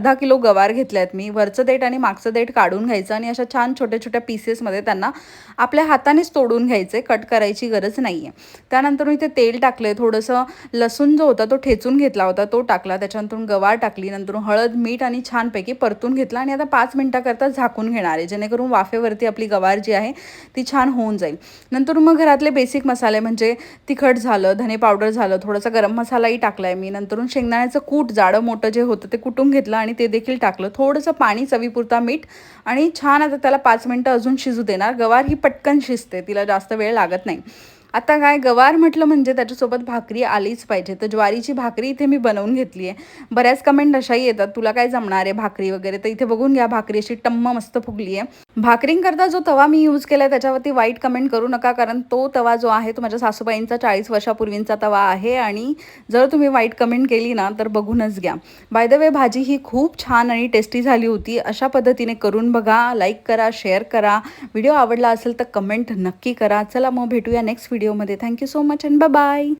अर्धा किलो गवार घेतल्यात मी. वरचं देठ आणि मागचं देठ काढून घ्यायचं आणि अशा छान छोट्या छोट्या पीसेसमध्ये त्यांना आपल्या हातानेच तोडून घ्यायचे. कट करायची गरज नाही आहे त्यानंतर मी इथे तेल टाकले थोडंसं लसूण जो होता तो ठेचून घेतला होता तो टाकला. त्याच्यानंतर गवार टाकली. नंतर हळद मीठ आणि छानपैकी परतून घेतला आणि आता पाच मिनटाकरता झाकून घेणार आहे. जेणेकरून वाफेवरती आपली गवार जी आहे ती छान होऊन जाईल. नंतर मग घरातले बेसिक मसाले म्हणजे तिखट झालं धने पावडर झालं थोडासा गरम मसालाही टाकला आहे मी. नंतरून शेंगदाण्याचं कूट जाडं मोठं जे होतं ते कुटून घेतलं आणि ते देखील टाकलं. थोडंसं पाणी चवीपुरता मीठ आणि छान आता त्याला पाच मिनटं अजून शिजू देणार. गवार ही पटकन शिजते तिला जास्त वेळ लागत नाही. आता काय गवार म्हटलं म्हणजे त्याच्यासोबत भाकरी आलीच पाहिजे. तर ज्वारीची भाकरी इथे मी बनवून घेतली आहे. बऱ्याच कमेंट अशाही येतात. तुला काय जमणार आहे भाकरी वगैरे? तर इथे बघून घ्या भाकरी अशी टम्म मस्त फुगली आहे. भाकरींकरता जो तवा मी यूज केला आहे त्याच्यावरती वाईट कमेंट करू नका कारण तो तवा जो आहे तो माझ्या सासूबाईंचा चाळीस वर्षापूर्वींचा तवा आहे आणि जर तुम्ही वाईट कमेंट केली ना तर बघूनच घ्या. बाय द वे भाजी ही खूप छान आणि टेस्टी झाली होती. अशा पद्धतीने करून बघा लाईक करा शेअर करा. व्हिडिओ आवडला असेल तर कमेंट नक्की करा. चला मग भेटूया नेक्स्ट व्हिडिओमध्ये thank you so much and bye